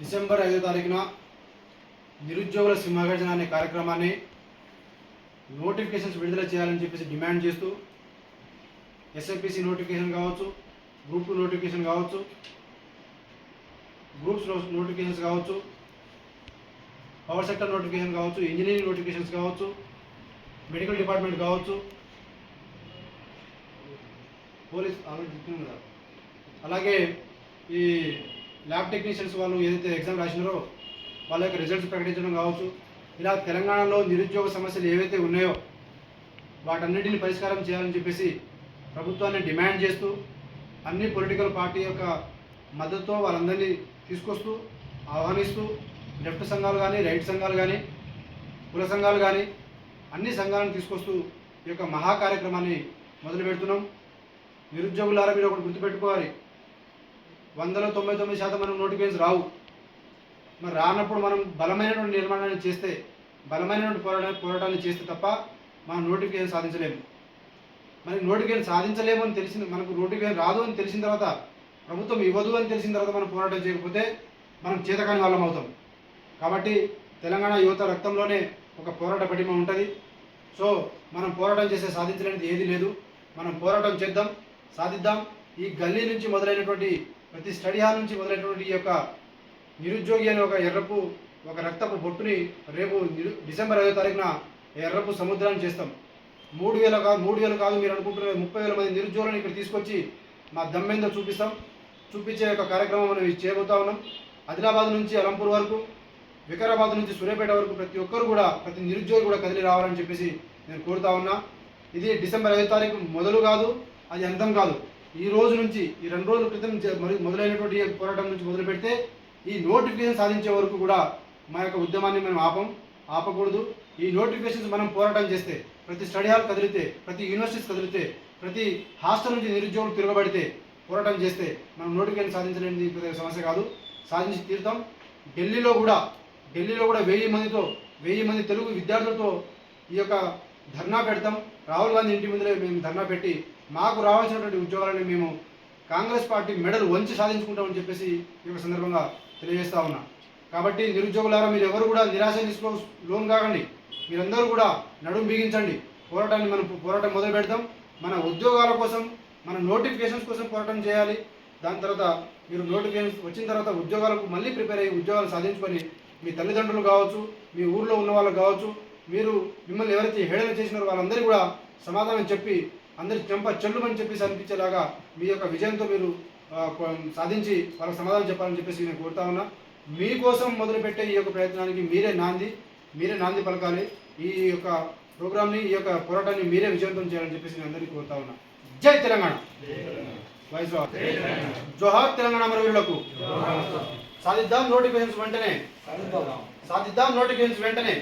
December ఐదో తారీఖున నిరుద్యోగుల సింహగర్జన అనే కార్యక్రమాన్ని నోటిఫికేషన్స్ విడుదల చేయాలని చెప్పేసి డిమాండ్ చేస్తూ ఎస్ఎంపిసి నోటిఫికేషన్ కావచ్చు గ్రూప్ టూ నోటిఫికేషన్ కావచ్చు గ్రూప్స్ నోటిఫికేషన్స్ కావచ్చు పవర్ సెక్టర్ నోటిఫికేషన్ కావచ్చు ఇంజనీరింగ్ నోటిఫికేషన్స్ కావచ్చు మెడికల్ డిపార్ట్మెంట్ కావచ్చు పోలీస్ అలాగే ఈ ల్యాబ్ టెక్నీషియన్స్ వాళ్ళు ఏదైతే ఎగ్జామ్ రాసినారో వాళ్ళ యొక్క రిజల్ట్స్ ప్రకటించడం కావచ్చు ఇలా తెలంగాణలో నిరుద్యోగ సమస్యలు ఏవైతే ఉన్నాయో వాటన్నిటిని పరిష్కారం చేయాలని చెప్పేసి ప్రభుత్వాన్ని డిమాండ్ చేస్తూ అన్ని పొలిటికల్ పార్టీ యొక్క మద్దతుతో వాళ్ళందరినీ తీసుకొస్తూ ఆహ్వానిస్తూ లెఫ్ట్ సంఘాలు కానీ రైట్ సంఘాలు కానీ కుల సంఘాలు కానీ అన్ని సంఘాలను తీసుకొస్తూ ఈ యొక్క మహా కార్యక్రమాన్ని మొదలు పెడుతున్నాం నిరుద్యోగులారా మీరు ఒకటి గుర్తుపెట్టుకోవాలి. వందలో తొంభై తొమ్మిది శాతం మనకు నోటిఫికేషన్స్ రావు. మరి రానప్పుడు మనం బలమైనటువంటి నిర్మాణాన్ని చేస్తే బలమైనటువంటి పోరాటాన్ని పోరాటాన్ని చేస్తే తప్ప మనం నోటిఫికేషన్ సాధించలేము. మరి నోటిఫికేషన్ సాధించలేము అని తెలిసిన మనకు నోటిఫికేషన్ రాదు అని తెలిసిన తర్వాత ప్రభుత్వం ఇవ్వదు అని తెలిసిన తర్వాత మనం పోరాటం చేయకపోతే మనం చేతకాని వాళ్ళం అవుతాం. కాబట్టి తెలంగాణ యువత రక్తంలోనే ఒక పోరాట పటిమ ఉంటుంది. సో మనం పోరాటం చేస్తే సాధించలేనిది ఏది లేదు. మనం పోరాటం చేద్దాం సాధిద్దాం. ఈ గల్లీ నుంచి మొదలైనటువంటి ప్రతి స్టడీ హాల్ నుంచి మొదలైనటువంటి ఈ యొక్క నిరుద్యోగి అనే ఒక ఎర్రపు ఒక రక్తపు బొట్టుని రేపు డిసెంబర్ ఐదో తారీఖున ఎర్రపు సముద్రాన్ని చేస్తాం. మూడు వేల కాదు మూడు వేలు కాదు మీరు అనుకుంటున్న ముప్పై వేల మంది నిరుద్యోగులను ఇక్కడ తీసుకొచ్చి మా దమ్మేందో చూపిస్తాం. చూపించే ఒక కార్యక్రమం మనం చేయబోతా ఉన్నాం. ఆదిలాబాద్ నుంచి అలంపూర్ వరకు వికారాబాద్ నుంచి సూర్యాపేట వరకు ప్రతి ఒక్కరు కూడా ప్రతి నిరుద్యోగి కూడా కదిలి రావాలని చెప్పేసి నేను కోరుతా ఉన్నా. ఇది డిసెంబర్ ఐదో తారీఖు మొదలు కాదు అది అంతం కాదు. ఈ రోజు నుంచి ఈ రెండు రోజుల క్రితం మరి మొదలైనటువంటి పోరాటం నుంచి మొదలు పెడితే ఈ నోటిఫికేషన్ సాధించే వరకు కూడా మా యొక్క ఉద్యమాన్ని మనం ఆపం ఆపకూడదు. ఈ నోటిఫికేషన్స్ మనం పోరాటం చేస్తే ప్రతి స్టడీ హాల్ కదిలితే ప్రతి యూనివర్సిటీస్ కదిలితే ప్రతి హాస్టల్ నుంచి నిరుద్యోగులు తిరగబడితే పోరాటం చేస్తే మనం నోటిఫికేషన్ సాధించలేని సమస్య కాదు. సాధించి తీరుతాం. ఢిల్లీలో కూడా ఢిల్లీలో కూడా వెయ్యి మందితో వెయ్యి మంది తెలుగు విద్యార్థులతో ఈ యొక్క ధర్నా పెడతాం. రాహుల్ గాంధీ ఇంటి ముందరే మేము ధర్నా పెట్టి మాకు రావాల్సినటువంటి ఉద్యోగాలని మేము కాంగ్రెస్ పార్టీ మెడలు వంచి సాధించుకుంటామని చెప్పేసి ఈ యొక్క సందర్భంగా తెలియజేస్తా ఉన్నా. కాబట్టి నిరుద్యోగులారా మీరు ఎవరు కూడా నిరాశ తీసుకో లోన్ కాకండి. మీరందరూ కూడా నడుం బిగించండి. పోరాటాన్ని మనం పోరాటం మొదలు పెడతాం. మన ఉద్యోగాల కోసం మన నోటిఫికేషన్స్ కోసం పోరాటం చేయాలి. దాని తర్వాత మీరు నోటిఫికేషన్స్ వచ్చిన తర్వాత ఉద్యోగాలకు మళ్ళీ ప్రిపేర్ అయ్యి ఉద్యోగాలు సాధించుకొని మీ తల్లిదండ్రులు కావచ్చు మీ ఊర్లో ఉన్న వాళ్ళు కావచ్చు మీరు మిమ్మల్ని ఎవరైతే హేళన చేసినారో వాళ్ళందరికీ కూడా సమాధానం చెప్పి అందరి చెంప చెల్లుమని చెప్పేసి అనిపించేలాగా మీ యొక్క విజయంతో మీరు సాధించి వాళ్ళకి సమాధానం చెప్పాలని చెప్పేసి నేను కోరుతా ఉన్నా. మీకోసం మొదలుపెట్టే ఈ యొక్క ప్రయత్నానికి మీరే నాంది. మీరే నాంది పలకాలి. ఈ యొక్క ప్రోగ్రామ్ని ఈ యొక్క పోరాటాన్ని మీరే విజయవంతం చేయాలని చెప్పేసి నేను అందరికీ కోరుతా ఉన్నా. జై తెలంగాణ. వైస్ జోహార్ తెలంగాణ అమరవీరులకు సాధిద్దాం నోటిఫికేషన్స్ వెంటనే. సాధిద్దాం. నోటిఫికేషన్స్ వెంటనే.